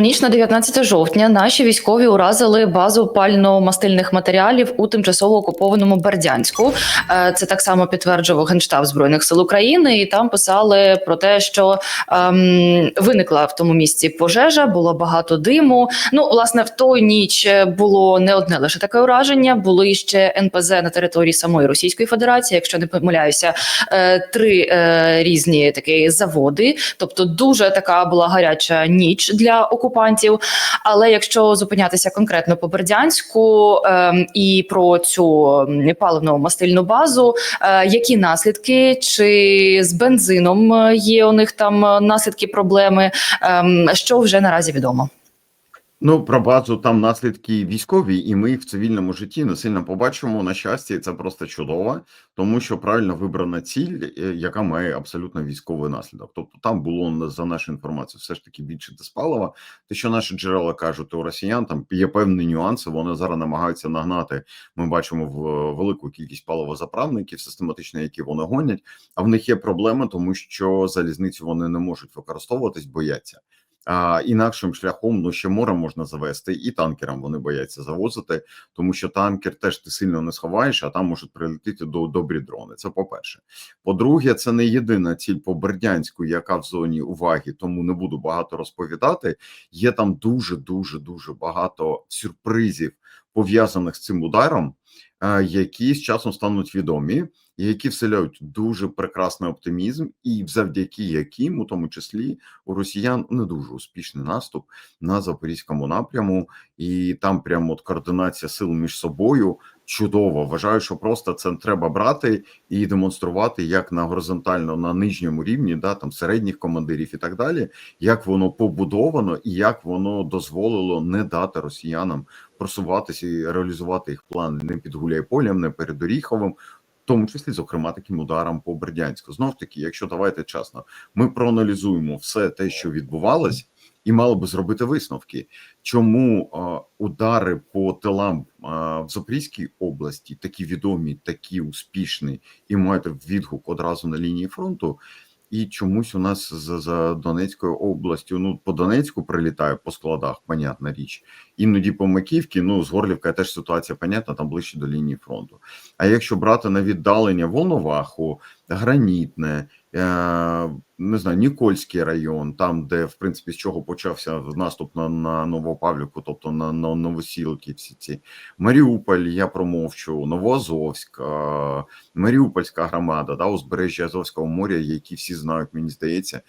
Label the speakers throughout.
Speaker 1: ніч на 19 жовтня наші військові уразили базу пально-мастильних матеріалів у тимчасово окупованому Бердянську. Е, Це так само підтверджував генштаб збройних сил України, і там писали про те, що ем, виникла в тому місці пожежа, було багато диму. Ну, власне, в той ніч було не одне лише таке ураження, були ще НПЗ на території самої Російської Федерації, якщо не помиляюся, е, три е, різні такі заводи. Тобто, дуже така була гаряча ніч для окупантів. Але якщо зупинятися конкретно по Бердянську е, і про цю м, паливно-мастильну базу, е, які наслідки чи з бензином є у них там наслідки проблеми? е, що вже наразі відомо?
Speaker 2: Ну, про базу там наслідки військові, і ми їх в цивільному житті не сильно побачимо. На щастя, і це просто чудово, тому що правильно вибрана ціль, е, яка має абсолютно військовий наслідок. Тобто, там було за нашу інформацію, все ж таки більше диспалива. Те, що наші джерела кажуть, у росіян там є певні нюанси. Вони зараз намагаються нагнати. Ми бачимо в велику кількість паливозаправників, систематично, які вони гонять. А в них є проблеми, тому що залізницю вони не можуть використовуватись, бояться. А інакшим шляхом ну ще морем можна завести, і танкерам вони бояться завозити, тому що танкер теж ти сильно не сховаєш, а там можуть прилетіти до добрі дрони. Це по перше. По-друге, це не єдина ціль по Бердянську, яка в зоні уваги, тому не буду багато розповідати. Є там дуже дуже дуже багато сюрпризів пов'язаних з цим ударом, які з часом стануть відомі, і які вселяють дуже прекрасний оптимізм, і завдяки яким, у тому числі, у росіян не дуже успішний наступ на запорізькому напряму, і там прямо от координація сил між собою чудово. Вважаю, що просто це треба брати і демонструвати як на горизонтально на нижньому рівні, да там середніх командирів і так далі, як воно побудовано і як воно дозволило не дати росіянам просуватися і реалізувати їх плани не під Гуляйполем, не перед Оріховим. В тому числі, зокрема, таким ударом по Бердянську. Знов таки, якщо давайте чесно, ми проаналізуємо все те, що відбувалось, і мали би зробити висновки, чому е, удари по тилам е, в Запорізькій області такі відомі, такі успішні і мають відгук одразу на лінії фронту. І чомусь у нас за, за Донецькою областю, ну по Донецьку прилітає по складах, понятна річ. Іноді по Маківці, ну з Горлівка теж ситуація понятна, там ближче до лінії фронту. А якщо брати на віддалення Волноваху, Гранітне, е, не знаю, Нікольський район, там, де в принципі з чого почався наступ на, на Новопавлівку, тобто на, на Новосілки, всі ці Маріуполь, я промовчу, Новоазовськ, Маріупольська громада, да, узбережжя Азовського моря, які всі знають, мені здається,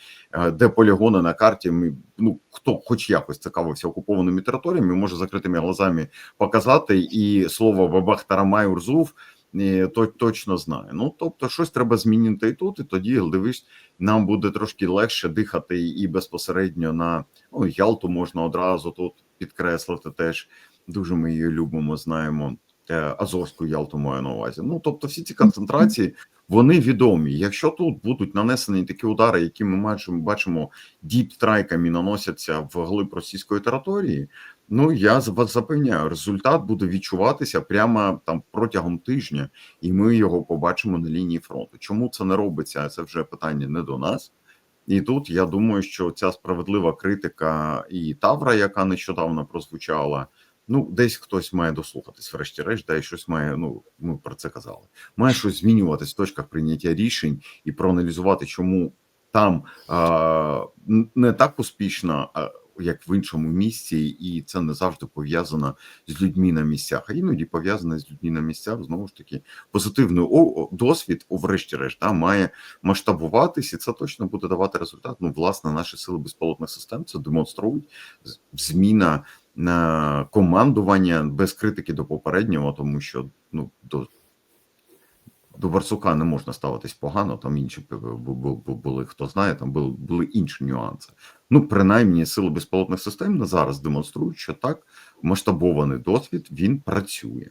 Speaker 2: де полігони на карті. Ми ну хто, хоч якось цікавився окупованими територіями, може закритими глазами показати і слово Бабахтарамай Урзув. Е, то точно знає. Ну тобто, щось треба змінити і тут, і тоді дивись, нам буде трошки легше дихати і безпосередньо на ну, Ялту можна одразу тут підкреслити теж. Дуже ми її любимо, знаємо. Е, Азовську Ялту маю на увазі. Ну тобто, всі ці концентрації вони відомі. Якщо тут будуть нанесені такі удари, які ми бачимо, бачимо діпстрайками наносяться в глиб російської території. Ну я вас запевняю, результат буде відчуватися прямо там протягом тижня, і ми його побачимо на лінії фронту. Чому це не робиться? Це вже питання не до нас. І тут я думаю, що ця справедлива критика і Тавра, яка нещодавно прозвучала. Ну, десь хтось має дослухатись, врешті-решт, да, і щось має. Ну ми про це казали. Має щось змінюватись в точках прийняття рішень і проаналізувати, чому там а, не так успішно, а, як в іншому місці, і це не завжди пов'язано з людьми на місцях. А іноді пов'язане з людьми на місцях знову ж таки позитивний досвід, врешті-решт, да, має масштабуватись, і це точно буде давати результат. Ну, власне, наші сили безпілотних систем це демонструють зміна на командування без критики до попереднього, тому що ну до, до Барсука не можна ставитись погано. Там інші були, хто знає, там були, були інші нюанси. Ну, принаймні, сили безпілотних систем на зараз демонструють, що так масштабований досвід він працює,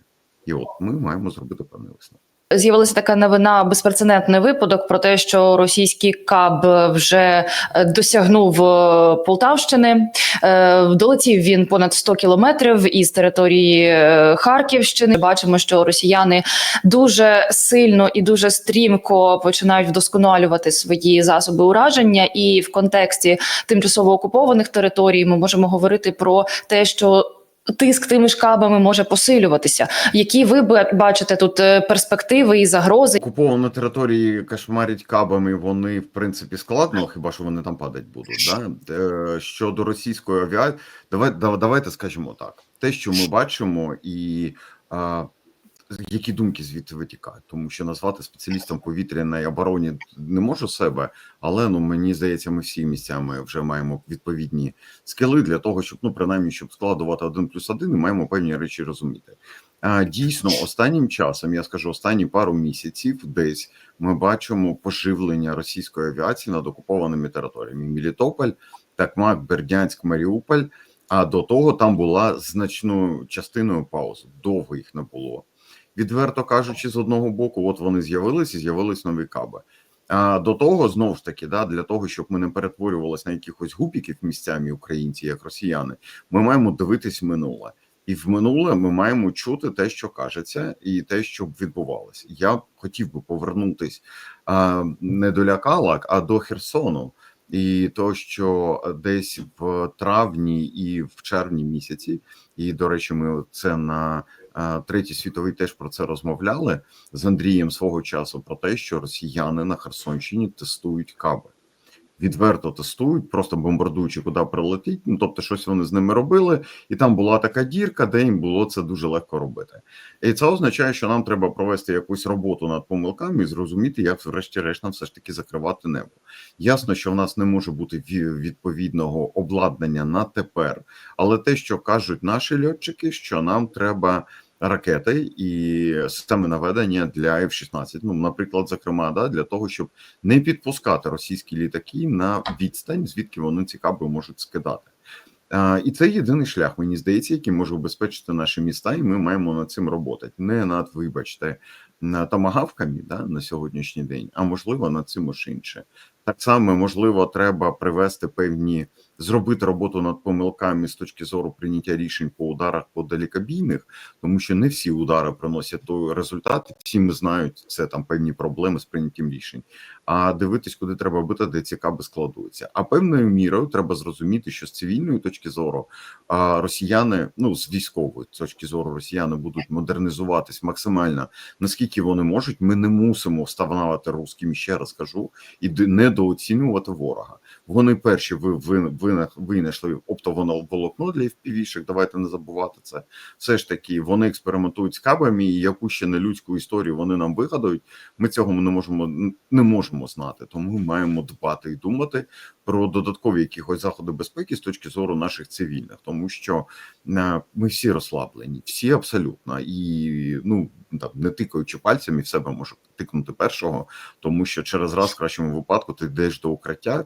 Speaker 2: і от ми маємо зробити певний висновок.
Speaker 1: З'явилася така новина, безпрецедентний випадок про те, що російський каб вже е, досягнув е, Полтавщини. Е, Долетів він понад 100 кілометрів із території Харківщини. Бачимо, що росіяни дуже сильно і дуже стрімко починають вдосконалювати свої засоби ураження. І в контексті тимчасово окупованих територій ми можемо говорити про те, що тиск тими ж кабами може посилюватися. Які ви бачите тут е, перспективи і загрози?
Speaker 2: Окуповані території кошмарять кабами, вони в принципі складно, хіба що вони там падать будуть. Да? Е, Щодо російської авіації, давай, давайте скажемо так: те, що ми бачимо, і які думки звідти витікають, тому що назвати спеціалістом повітряної оборони не можу себе, але ну мені здається, ми всі місцями вже маємо відповідні скили для того, щоб ну принаймні щоб складувати один плюс один, і маємо певні речі розуміти. А, Дійсно, останнім часом я скажу останні пару місяців, десь ми бачимо поживлення російської авіації над окупованими територіями: Мелітополь, Такмак, Бердянськ, Маріуполь. А до того там була значною частиною пауз. Довго їх не було. Відверто кажучи, з одного боку, от вони з'явилися, з'явились нові каби. А до того знову ж таки, да, для того, щоб ми не перетворювалися на якихось гупіків місцями українці, як росіяни, ми маємо дивитись минуле. І в минуле ми маємо чути те, що кажеться, і те, що відбувалося. Я хотів би повернутись а, не до Лякалак, а до Херсону. І то, що десь в травні і в червні місяці, і до речі, ми це на третій світовий теж про це розмовляли з Андрієм свого часу. Про те, що росіяни на Херсонщині тестують каби відверто тестують, просто бомбардуючи, куди прилетить. Ну тобто, щось вони з ними робили, і там була така дірка, де їм було це дуже легко робити. І це означає, що нам треба провести якусь роботу над помилками і зрозуміти, як врешті-решт нам все ж таки закривати небо. Ясно, що в нас не може бути ві- відповідного обладнання на тепер, але те, що кажуть наші льотчики, що нам треба. Ракети і системи наведення для F-16, ну, наприклад, зокрема, да, для того, щоб не підпускати російські літаки на відстань, звідки вони ці каби можуть скидати. І це єдиний шлях, мені здається, який може убезпечити наші міста, і ми маємо над цим роботи. Не над, вибачте, на да, на сьогоднішній день, а можливо над цим інше. Так само, можливо, треба привести певні, зробити роботу над помилками з точки зору прийняття рішень по ударах по далекобійних, тому що не всі удари приносять той результат. Всі ми знають це там певні проблеми з прийняттям рішень. А дивитись, куди треба бити, де ці каби складуються. А певною мірою треба зрозуміти, що з цивільної точки зору росіяни, ну з військової точки зору, росіяни будуть модернізуватись максимально наскільки вони можуть. Ми не мусимо вставнавати русським, ще раз кажу, і недооцінювати ворога. Вони перші ви, ви, ви, винайшли оптоволокно для FPV-шек, Давайте не забувати це. Все ж таки, вони експериментують з кабами, і яку ще не людську історію вони нам вигадають. Ми цього не можемо не можемо знати. Тому ми маємо дбати і думати про додаткові якихось заходи безпеки з точки зору наших цивільних, тому що е, ми всі розслаблені, всі абсолютно, і ну там не тикаючи пальцями в себе може тикнути першого, тому що через раз в кращому випадку ти йдеш до укриття.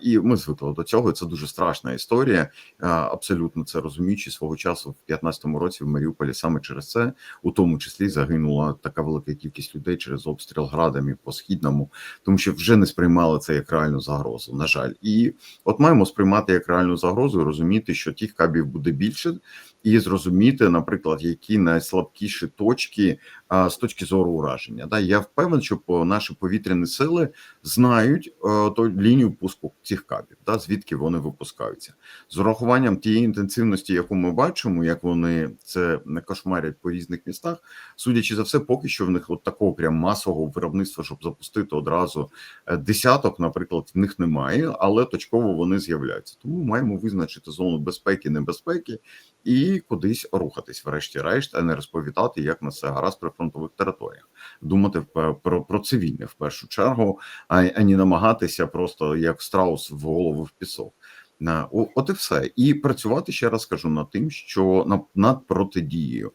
Speaker 2: І ми звикли до цього. Це дуже страшна історія. Абсолютно це розуміючи свого часу в 15-му році в Маріуполі саме через це, у тому числі загинула така велика кількість людей через обстріл градами по східному, тому що вже не сприймали це як реальну загрозу. На жаль, і от маємо сприймати як реальну загрозу, і розуміти, що тих кабів буде більше, і зрозуміти, наприклад, які найслабкіші точки з точки зору ураження. Да, я впевнений, що наші повітряні сили знають е, то лінію пуску цих кабів, да, звідки вони випускаються, з урахуванням тієї інтенсивності, яку ми бачимо, як вони це не кошмарять по різних містах. Судячи за все, поки що в них от такого прям масового виробництва, щоб запустити одразу е, десяток, наприклад, в них немає, але точково вони з'являються. Тому маємо визначити зону безпеки, небезпеки і кудись рухатись, врешті-решт, а не розповідати, як на це гаразд при фронтових територіях. Думати в- про, про цивільне в першу чергу, а, а не намагатися просто як страус в голову в пісок. О- от і все, і працювати ще раз скажу над тим, що над, над протидією.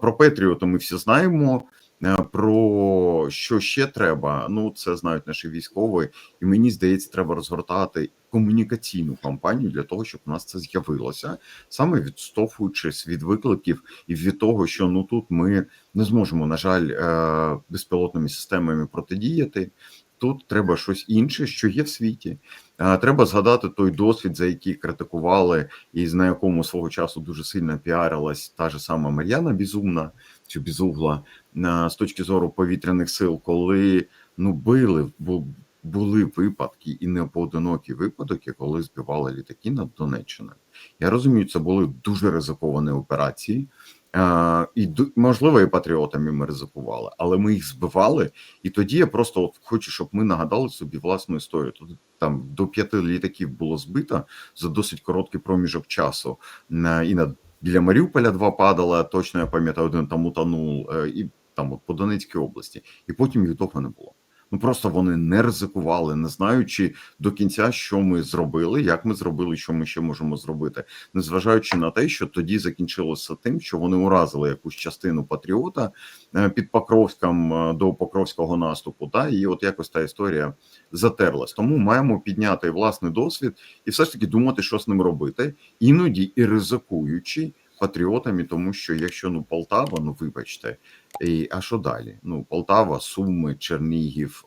Speaker 2: Про Петріота ми всі знаємо. Е, Про що ще треба? Ну це знають наші військові, і мені здається, треба розгортати комунікаційну кампанію для того, щоб у нас це з'явилося, саме відштовхуючись від викликів і від того, що ну тут ми не зможемо, на жаль, е, безпілотними системами протидіяти. Тут треба щось інше, що є в світі. Е, Треба згадати той досвід, за який критикували, і на якому свого часу дуже сильно піарилась та ж сама Мар'яна Бізумна чи Бізугла е, з точки зору повітряних сил, коли ну били бу- були випадки і не поодинокі випадки, коли збивали літаки над Донеччиною. Я розумію, це були дуже ризиковані операції. Е, і можливо, і патріотами ми ризикували, але ми їх збивали. І тоді я просто от хочу, щоб ми нагадали собі власну історію. Тут там до п'яти літаків було збито за досить короткий проміжок часу. На- І на біля Маріуполя два падала. Точно я пам'ятаю, один там утонув, е, і там от по Донецькій області, і потім довго не було. Ну просто вони не ризикували, не знаючи до кінця, що ми зробили, як ми зробили, що ми ще можемо зробити, незважаючи на те, що тоді закінчилося тим, що вони уразили якусь частину патріота е, під Покровськом е, до Покровського наступу. Та і от якось та історія затерлась. Тому маємо підняти власний досвід і все ж таки думати, що з ним робити, іноді і ризикуючи патріотами, тому що якщо ну Полтава, ну вибачте, і, а що далі? Ну Полтава, Суми, Чернігів,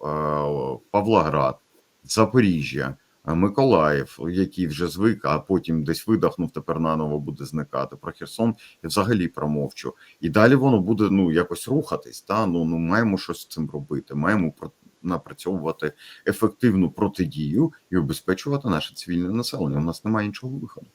Speaker 2: Павлоград, Запоріжжя. Миколаїв, який вже звик, а потім десь видихнув, тепер наново буде зникати. Про Херсон я взагалі промовчу. І далі воно буде ну якось рухатись. Та ну ну маємо щось з цим робити. Маємо напрацьовувати ефективну протидію і убезпечувати наше цивільне населення. У нас немає іншого виходу.